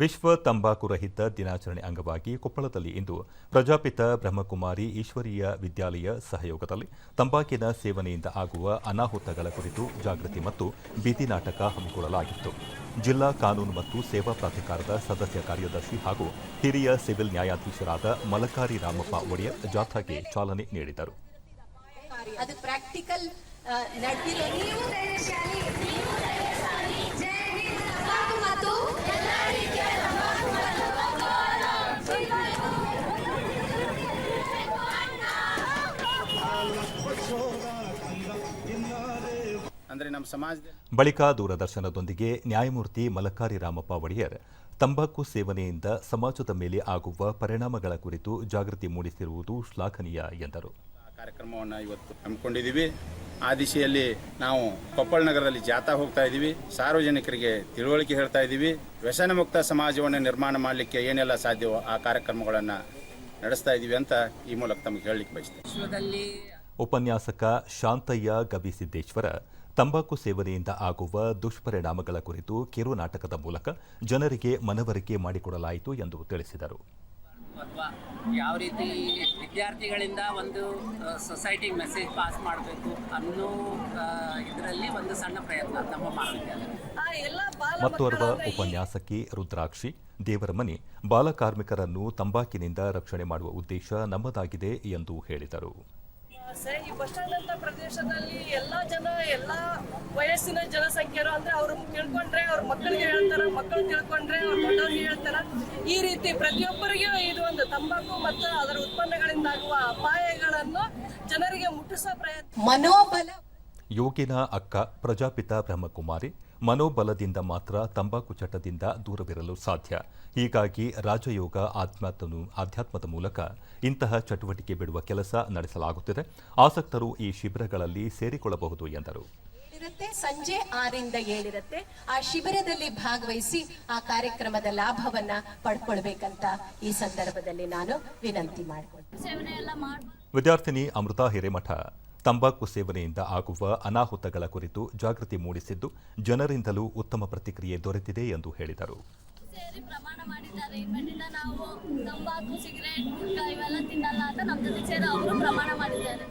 ವಿಶ್ವ ತಂಬಾಕು ರಹಿತ ದಿನಾಚರಣೆ ಅಂಗವಾಗಿ ಕೊಪ್ಪಳದಲ್ಲಿ ಇಂದು ಪ್ರಜಾಪಿತ ಬ್ರಹ್ಮಕುಮಾರಿ ಈಶ್ವರೀಯ ವಿದ್ಯಾಲಯ ಸಹಯೋಗದಲ್ಲಿ ತಂಬಾಕಿನ ಸೇವನೆಯಿಂದ ಆಗುವ ಅನಾಹುತಗಳ ಕುರಿತು ಜಾಗೃತಿ ಮತ್ತು ಬೀದಿ ನಾಟಕ ಹಮ್ಮಿಕೊಳ್ಳಲಾಗಿತ್ತು. ಜಿಲ್ಲಾ ಕಾನೂನು ಮತ್ತು ಸೇವಾ ಪ್ರಾಧಿಕಾರದ ಸದಸ್ಯ ಕಾರ್ಯದರ್ಶಿ ಹಾಗೂ ಹಿರಿಯ ಸಿವಿಲ್ ನ್ಯಾಯಾಧೀಶರಾದ ಮಲಕಾರಿ ರಾಮಪ್ಪ ಒಡೆಯರ್ ಜಾಥಾಗೆ ಚಾಲನೆ ನೀಡಿದರು. ಅದು ಪ್ರಾಕ್ಟಿಕಲ್ ಅಂದರೆ ನಮ್ಮ ಸಮಾಜ ಬಳಿಕ ದೂರದರ್ಶನದೊಂದಿಗೆ ನ್ಯಾಯಮೂರ್ತಿ ಮಲಕಾರಿ ರಾಮಪ್ಪ ಒಡೆಯರ್ ತಂಬಾಕು ಸೇವನೆಯಿಂದ ಸಮಾಜದ ಮೇಲೆ ಆಗುವ ಪರಿಣಾಮಗಳ ಕುರಿತು ಜಾಗೃತಿ ಮೂಡಿಸಿರುವುದು ಶ್ಲಾಘನೀಯ ಎಂದರು. ಆ ಕಾರ್ಯಕ್ರಮವನ್ನು ಇವತ್ತು ಹಮ್ಮಿಕೊಂಡಿದ್ದೀವಿ. ಆ ದಿಶೆಯಲ್ಲಿ ನಾವು ಕೊಪ್ಪಳ ನಗರದಲ್ಲಿ ಜಾಥಾ ಹೋಗ್ತಾ ಇದ್ದೀವಿ. ಸಾರ್ವಜನಿಕರಿಗೆ ತಿಳುವಳಿಕೆ ಹೇಳ್ತಾ ಇದ್ದೀವಿ. ವ್ಯಸನ ಮುಕ್ತ ಸಮಾಜವನ್ನು ನಿರ್ಮಾಣ ಮಾಡಲಿಕ್ಕೆ ಏನೆಲ್ಲ ಸಾಧ್ಯವೋ ಆ ಕಾರ್ಯಕ್ರಮಗಳನ್ನು ನಡೆಸ್ತಾ ಇದ್ದೀವಿ ಅಂತ ಈ ಮೂಲಕ ತಮಗೆ ಹೇಳಲಿಕ್ಕೆ ಬಯಸ್ತೇನೆ. ವಿಶ್ವದಲ್ಲಿ ಉಪನ್ಯಾಸಕ ಶಾಂತಯ್ಯ ಗವಿಸಿದ್ದೇಶ್ವರ ತಂಬಾಕು ಸೇವನೆಯಿಂದ ಆಗುವ ದುಷ್ಪರಿಣಾಮಗಳ ಕುರಿತು ಕಿರು ನಾಟಕದ ಮೂಲಕ ಜನರಿಗೆ ಮನವರಿಕೆ ಮಾಡಿಕೊಡಲಾಯಿತು ಎಂದು ತಿಳಿಸಿದರು. ಅಥವಾ ಯಾವ ರೀತಿ ವಿದ್ಯಾರ್ಥಿಗಳಿಂದ ಒಂದು ಸೊಸೈಟಿಗೆ ಮೆಸೇಜ್ ಪಾಸ್ ಮಾಡಬೇಕು ಅನ್ನೋ ಇದರಲ್ಲಿ ಒಂದು ಸಣ್ಣ ಪ್ರಯತ್ನ ನಮ್ಮ ಮಹಾವಿದ್ಯಾಲಯ. ಮತ್ತೋರ್ವ ಉಪನ್ಯಾಸಕಿ ರುದ್ರಾಕ್ಷಿ ದೇವರಮನಿ ಬಾಲಕಾರ್ಮಿಕರನ್ನು ತಂಬಾಕಿನಿಂದ ರಕ್ಷಣೆ ಮಾಡುವ ಉದ್ದೇಶ ನಮ್ಮದಾಗಿದೆ ಎಂದು ಹೇಳಿದರು. ಈ ಬಸ್ ಸ್ಟ್ಯಾಂಡ್ ಅಂತ ಪ್ರದೇಶದಲ್ಲಿ ಎಲ್ಲಾ ಜನ, ಎಲ್ಲಾ ವಯಸ್ಸಿನ ಜನಸಂಖ್ಯೆರು ಅಂದ್ರೆ ಅವ್ರು ತಿಳ್ಕೊಂಡ್ರೆ ಅವ್ರ ಮಕ್ಕಳಿಗೆ ಹೇಳ್ತಾರ, ಮಕ್ಕಳು ತಿಳ್ಕೊಂಡ್ರೆ ಅವ್ರ ದೊಡ್ಡವ್ರಿಗೆ ಹೇಳ್ತಾರ. ಈ ರೀತಿ ಪ್ರತಿಯೊಬ್ಬರಿಗೂ ಇದು ಒಂದು ತಂಬಾಕು ಮತ್ತು ಅದರ ಉತ್ಪನ್ನಗಳಿಂದ ಆಗುವ ಅಪಾಯಗಳನ್ನು ಜನರಿಗೆ ಮುಟ್ಟಿಸೋ ಪ್ರಯತ್ನ. ಮನೋಬಲ ಯೋಗಿನ ಅಕ್ಕ ಪ್ರಜಾಪಿತ ಬ್ರಹ್ಮಕುಮಾರಿ ಮನೋಬಲದಿಂದ ಮಾತ್ರ ತಂಬಾಕು ಚಟದಿಂದ ದೂರವಿರಲು ಸಾಧ್ಯ. ಹೀಗಾಗಿ ರಾಜಯೋಗ ಆಧ್ಯಾತ್ಮನು ಆಧ್ಯಾತ್ಮದ ಮೂಲಕ ಇಂತಹ ಚಟುವಟಿಕೆ ಬಿಡುವ ಕೆಲಸ ನಡೆಸಲಾಗುತ್ತಿದೆ. ಆಸಕ್ತರು ಈ ಶಿಬಿರಗಳಲ್ಲಿ ಸೇರಿಕೊಳ್ಳಬಹುದು ಎಂದರು. ಸಂಜೆ ಆರಿಂದ ಏಳಿರುತ್ತೆ. ಆ ಶಿಬಿರದಲ್ಲಿ ಭಾಗವಹಿಸಿ ಆ ಕಾರ್ಯಕ್ರಮದ ಲಾಭವನ್ನ ಪಡ್ಕೊಳ್ಬೇಕಂತ ಈ ಸಂದರ್ಭದಲ್ಲಿ ನಾನು ವಿನಂತಿ ಮಾಡ್ಬೋದು ವಿದ್ಯಾರ್ಥಿನಿ ಅಮೃತ ಹಿರೇಮಠ. ತಂಬಾಕು ಸೇವನೆಯಿಂದ ಆಗುವ ಅನಾಹುತಗಳ ಕುರಿತು ಜಾಗೃತಿ ಮೂಡಿಸಿದ್ದು ಜನರಿಂದಲೂ ಉತ್ತಮ ಪ್ರತಿಕ್ರಿಯೆ ದೊರೆತಿದೆ ಎಂದು ಹೇಳಿದರು. ಪ್ರಮಾಣ ಮಾಡಿದ್ದಾರೆ. ಇನ್ಮೇಲಿಂದ ನಾವು ತಂಬಾಕು, ಸಿಗರೇಟ್ ಇವೆಲ್ಲ ತಿನ್ನಲ್ಲ ಅಂತ ನಮ್ಮ ಜೊತೆ ಸೇರಿ ಅವರು ಪ್ರಮಾಣ ಮಾಡಿದ್ದಾರೆ.